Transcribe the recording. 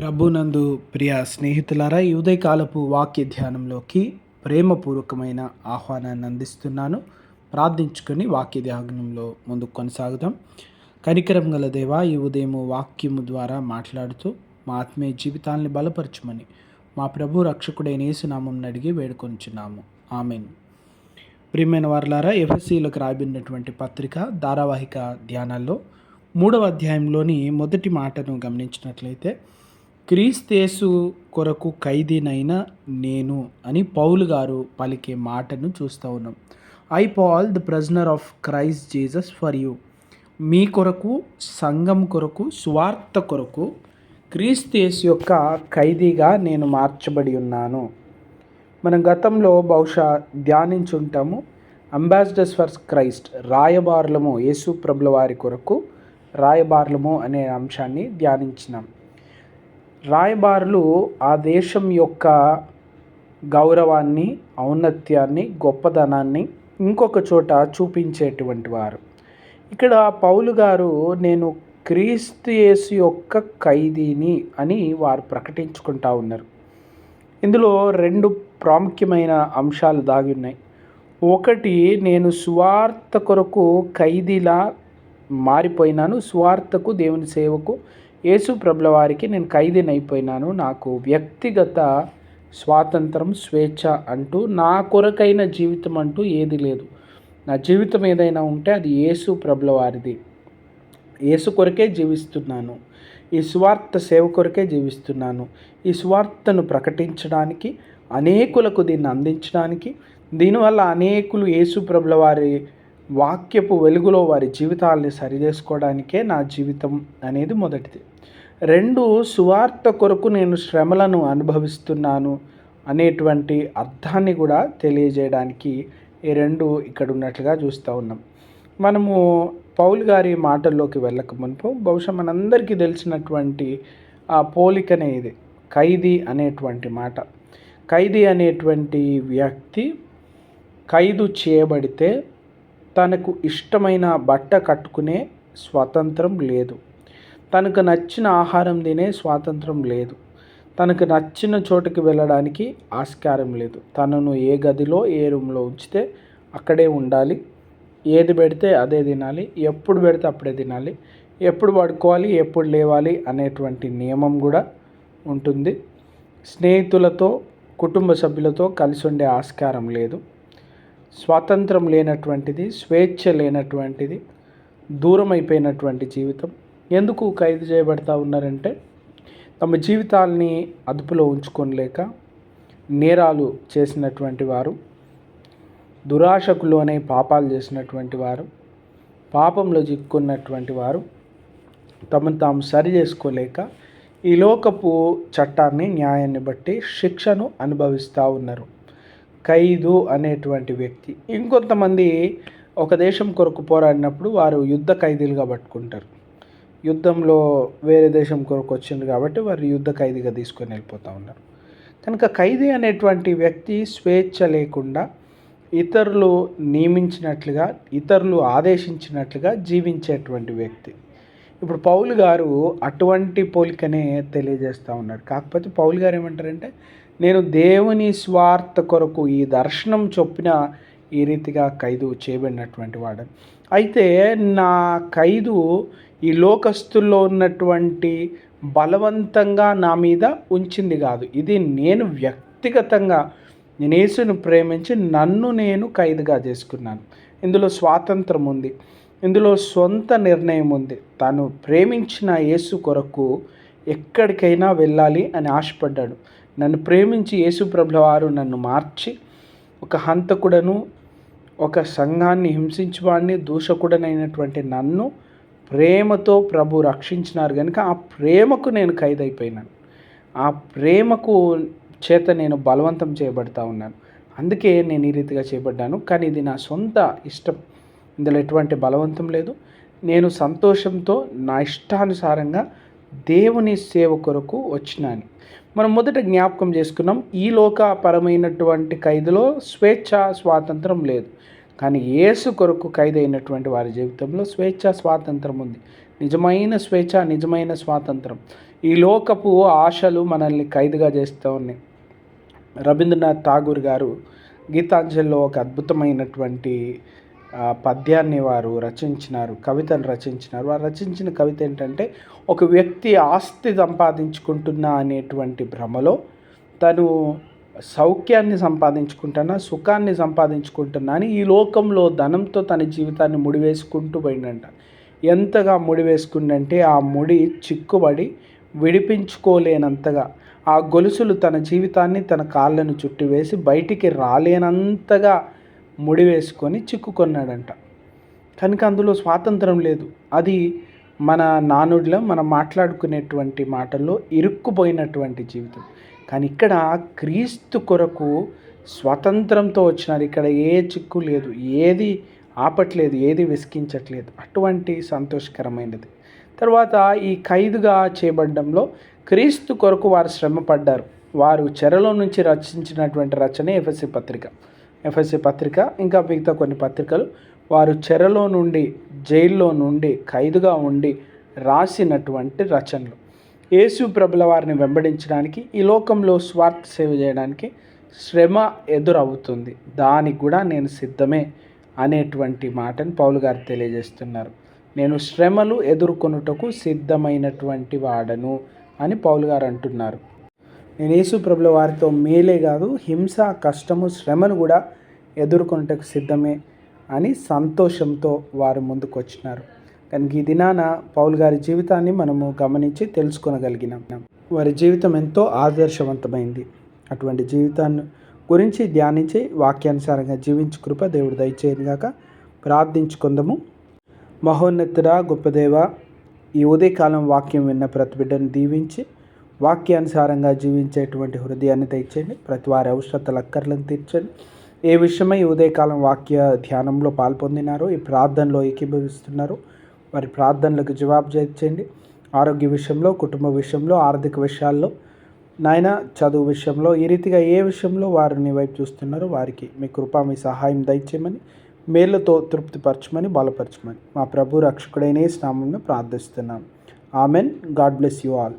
ప్రభునందు ప్రియ స్నేహితులారా ఈ ఉదయకాలపు వాక్య ధ్యానంలోకి ప్రేమపూర్వకమైన ఆహ్వానాన్ని అందిస్తున్నాను. ప్రార్థించుకొని వాక్య ధ్యానంలో ముందుకు కొనసాగుదాం. కనికరం గల దేవా ఈ ఉదయం వాక్యము ద్వారా మాట్లాడుతూ మా ఆత్మీయ జీవితాన్ని బలపరచమని మా ప్రభు రక్షకుడైన యేసునామం అడిగి వేడుకొంచున్నాము ఆమెన్. ప్రియమైన వారలారా ఎఫ్ఎస్సీలకు రాబినటువంటి పత్రిక ధారావాహిక ధ్యానాల్లో మూడవ అధ్యాయంలోని మొదటి మాటను గమనించినట్లయితే క్రీస్తేసు కొరకు ఖైదీనైన నేను అని పౌలు గారు పలికే మాటను చూస్తూ ఉన్నాం. I Paul the prisoner of Christ Jesus for you. మీ కొరకు సంఘం కొరకు స్వార్థ కొరకు క్రీస్తేసు యొక్క ఖైదీగా నేను మార్చబడి ఉన్నాను. మనం గతంలో బహుశా ధ్యానించుంటాము అంబాసిడర్స్ ఫర్ క్రైస్ట్ రాయబారులము యేసు ప్రభుల వారి కొరకు రాయబారులము అనే అంశాన్ని ధ్యానించినాం. రాయబారులు ఆ దేశం యొక్క గౌరవాన్ని ఔన్నత్యాన్ని గొప్పదనాన్ని ఇంకొక చోట చూపించేటువంటి వారు. ఇక్కడ పౌలు గారు నేను క్రీస్తు యేసు యొక్క ఖైదీని అని వారు ప్రకటించుకుంటా ఉన్నారు. ఇందులో రెండు ప్రాముఖ్యమైన అంశాలు దాగి ఉన్నాయి. ఒకటి నేను సువార్త కొరకు ఖైదీలా మారిపోయినాను సువార్తకు దేవుని సేవకు యేసు ప్రభుల వారికి నేను ఖైదీని అయిపోయినాను నాకు వ్యక్తిగత స్వాతంత్రం స్వేచ్ఛ అంటూ నా కొరకైన జీవితం అంటూ ఏది లేదు. నా జీవితం ఏదైనా ఉంటే అది యేసు ప్రభుల వారిది. యేసు కొరకే జీవిస్తున్నాను. ఈ స్వార్థ సేవ కొరకే జీవిస్తున్నాను. ఈ స్వార్థను ప్రకటించడానికి అనేకులకు దీన్ని అందించడానికి దీనివల్ల అనేకులు యేసు ప్రభుల వారి వాక్యపు వెలుగులో వారి జీవితాలని సరిచేసుకోవడానికే నా జీవితం అనేది మొదటిది. రెండు సువార్త కొరకు నేను శ్రమలను అనుభవిస్తున్నాను అనేటువంటి అర్థాన్ని కూడా తెలియజేయడానికి ఈ రెండు ఇక్కడ ఉన్నట్లుగా చూస్తూ ఉన్నాం. మనము పౌల్ గారి మాటల్లోకి వెళ్ళక మునుపు బహుశా మనందరికీ తెలిసినటువంటి ఆ పోలికనే ఇది ఖైదీ అనేటువంటి మాట. ఖైదీ అనేటువంటి వ్యక్తి ఖైదు చేయబడితే తనకు ఇష్టమైన బట్ట కట్టుకునే స్వాతంత్రం లేదు. తనకు నచ్చిన ఆహారం తినే స్వాతంత్రం లేదు. తనకు నచ్చిన చోటుకి వెళ్ళడానికి ఆస్కారం లేదు. తనను ఏ గదిలో ఏ రూమ్లో ఉంచితే అక్కడే ఉండాలి. ఏది పెడితే అదే తినాలి. ఎప్పుడు పెడితే అప్పుడే తినాలి. ఎప్పుడు పడుకోవాలి ఎప్పుడు లేవాలి అనేటువంటి నియమం కూడా ఉంటుంది. స్నేహితులతో కుటుంబ సభ్యులతో కలిసి ఉండే ఆస్కారం లేదు. స్వాతంత్రం లేనటువంటిది స్వేచ్ఛ లేనటువంటిది దూరం అయిపోయినటువంటి జీవితం. ఎందుకు ఖైదు చేయబడతా ఉన్నారంటే తమ జీవితాల్ని అదుపులో ఉంచుకోలేక నేరాలు చేసినటువంటి వారు దురాశకులోనే పాపాలు చేసినటువంటి వారు పాపంలో చిక్కున్నటువంటి వారు తమను తాము సరి చేసుకోలేక ఈ లోకపు చట్టాన్ని న్యాయాన్ని బట్టి శిక్షను అనుభవిస్తూ ఉన్నారు. ఖైదు అనేటువంటి వ్యక్తి. ఇంకొంతమంది ఒక దేశం కొరకు పోరాడినప్పుడు వారు యుద్ధ ఖైదీలుగా పట్టుకుంటారు. యుద్ధంలో వేరే దేశం కొరకు వచ్చింది కాబట్టి వారు యుద్ధ ఖైదీగా తీసుకొని వెళ్ళిపోతూ ఉన్నారు. కనుక ఖైదీ అనేటువంటి వ్యక్తి స్వేచ్ఛ లేకుండా ఇతరులు నియమించినట్లుగా ఇతరులు ఆదేశించినట్లుగా జీవించేటువంటి వ్యక్తి. ఇప్పుడు పౌలు గారు అటువంటి పోలికనే తెలియజేస్తూ ఉన్నారు. కాకపోతే పౌలు గారు ఏమంటారంటే నేను దేవుని స్వార్థ కొరకు ఈ దర్శనం చొప్పిన ఈ రీతిగా ఖైదు చేయబడినటువంటి వాడు. అయితే నా ఖైదు ఈ లోకస్తుల్లో ఉన్నటువంటి బలవంతంగా నా మీద ఉంచింది కాదు. ఇది నేను వ్యక్తిగతంగా నేను యేసును ప్రేమించి నన్ను నేను ఖైదుగా చేసుకున్నాను. ఇందులో స్వాతంత్రం ఉంది. ఇందులో సొంత నిర్ణయం ఉంది. తను ప్రేమించిన యేసు కొరకు ఎక్కడికైనా వెళ్ళాలి అని ఆశపడ్డాడు. నన్ను ప్రేమించి యేసు వారు నన్ను మార్చి ఒక హంతకుడను ఒక సంఘాన్ని హింసించువాడిని దూషకుడనైనటువంటి నన్ను ప్రేమతో ప్రభు రక్షించినారు కనుక ఆ ప్రేమకు నేను ఖైదైపోయినాను. ఆ ప్రేమకు చేత నేను బలవంతం చేయబడతా ఉన్నాను. అందుకే నేను ఈ రీతిగా చేయబడ్డాను. కానీ ఇది నా సొంత ఇష్టం. ఇందులో ఎటువంటి బలవంతం లేదు. నేను సంతోషంతో నా ఇష్టానుసారంగా దేవుని సేవ కొరకు వచ్చినాను. మనం మొదట జ్ఞాపకం చేసుకున్నాం ఈ లోకపరమైనటువంటి ఖైదులో స్వేచ్ఛ స్వాతంత్రం లేదు. కానీ యేసు కొరకు ఖైదైనటువంటి వారి జీవితంలో స్వేచ్ఛ స్వాతంత్రం ఉంది. నిజమైన స్వేచ్ఛ నిజమైన స్వాతంత్రం. ఈ లోకపు ఆశలు మనల్ని ఖైదుగా చేస్తూ ఉన్నాయి. రవీంద్రనాథ్ ఠాగూర్ గారు గీతాంజలిలో ఒక అద్భుతమైనటువంటి పద్యాన్ని వారు రచించినారు కవితను రచించినారు. వారు రచించిన కవిత ఏంటంటే ఒక వ్యక్తి ఆస్తి సంపాదించుకుంటున్నా అనేటువంటి భ్రమలో తను సౌఖ్యాన్ని సంపాదించుకుంటున్నా సుఖాన్ని సంపాదించుకుంటున్నా అని ఈ లోకంలో ధనంతో తన జీవితాన్ని ముడివేసుకుంటూ పోయిందంట. ఎంతగా ముడివేసుకుందంటే ఆ ముడి చిక్కుబడి విడిపించుకోలేనంతగా ఆ గొలుసులు తన జీవితాన్ని తన కాళ్ళను చుట్టివేసి బయటికి రాలేనంతగా ముడి వేసుకొని చిక్కుకొన్నాడంట. కనుక అందులో స్వాతంత్రం లేదు. అది మన నానుడిలో మనం మాట్లాడుకునేటువంటి మాటల్లో ఇరుక్కుపోయినటువంటి జీవితం. కానీ ఇక్కడ క్రీస్తు కొరకు స్వతంత్రంతో వచ్చినారు. ఇక్కడ ఏ చిక్కు లేదు. ఏది ఆపట్లేదు ఏది విసికించట్లేదు అటువంటి సంతోషకరమైనది. తర్వాత ఈ ఖైదుగా చేయబడడంలో క్రీస్తు కొరకు వారు శ్రమపడ్డారు. వారు చెరలో నుంచి రచించినటువంటి రచనే ఎఫ్ఎస్సి పత్రిక. ఎఫ్ఎస్సి పత్రిక ఇంకా మిగతా కొన్ని పత్రికలు. వారు చెరలో నుండి జైల్లో నుండి ఖైదుగా ఉండి రాసినటువంటి రచనలు. యేసు ప్రభుల వారిని వెంబడించడానికి ఈ లోకంలో స్వార్థ సేవ చేయడానికి శ్రమ ఎదురవుతుంది. దానికి కూడా నేను సిద్ధమే అనేటువంటి మాటను పౌలు గారు తెలియజేస్తున్నారు. నేను శ్రమలు ఎదుర్కొనుటకు సిద్ధమైనటువంటి వాడను అని పౌలు గారు అంటున్నారు. నేను యేసు ప్రభుల వారితో మేలే కాదు హింస కష్టము శ్రమను కూడా ఎదుర్కొనుటకు సిద్ధమే అని సంతోషంతో వారు ముందుకు వచ్చినారు కనుక ఈ దినాన పౌల్ గారి జీవితాన్ని మనము గమనించి తెలుసుకొనగలిగినాం. వారి జీవితం ఎంతో ఆదర్శవంతమైంది. అటువంటి జీవితాన్ని గురించి ధ్యానించి వాక్యానుసారంగా జీవించు కృప దేవుడు దయచేయను గాక. ప్రార్థించుకుందాము. మహోన్నతుడ గొప్పదేవ ఈ ఉదయకాలం వాక్యం విన్న ప్రతి బిడ్డను దీవించి వాక్యానుసారంగా జీవించేటువంటి హృదయాన్ని తెచ్చండి ప్రతి వారి అవసరతలు అక్కర్లను తీర్చండి. ఏ విషయమై ఉదయకాలం వాక్య ధ్యానంలో పాల్పొందినారో ఈ ప్రార్థనలో ఏకీభవిస్తున్నారు. వారి ప్రార్థనలకు జవాబు చేర్చండి. ఆరోగ్య విషయంలో కుటుంబ విషయంలో ఆర్థిక విషయాల్లో. నాయన చదువు విషయంలో ఈ రీతిగా ఏ విషయంలో వారిని వైపు చూస్తున్నారో వారికి మీ కృప మీ సహాయం దయచేయమని మేళ్ళతో తృప్తిపరచమని బలపరచమని మా ప్రభు రక్షకుడైన స్నామంలో ప్రార్థిస్తున్నాం. Amen. God bless you all.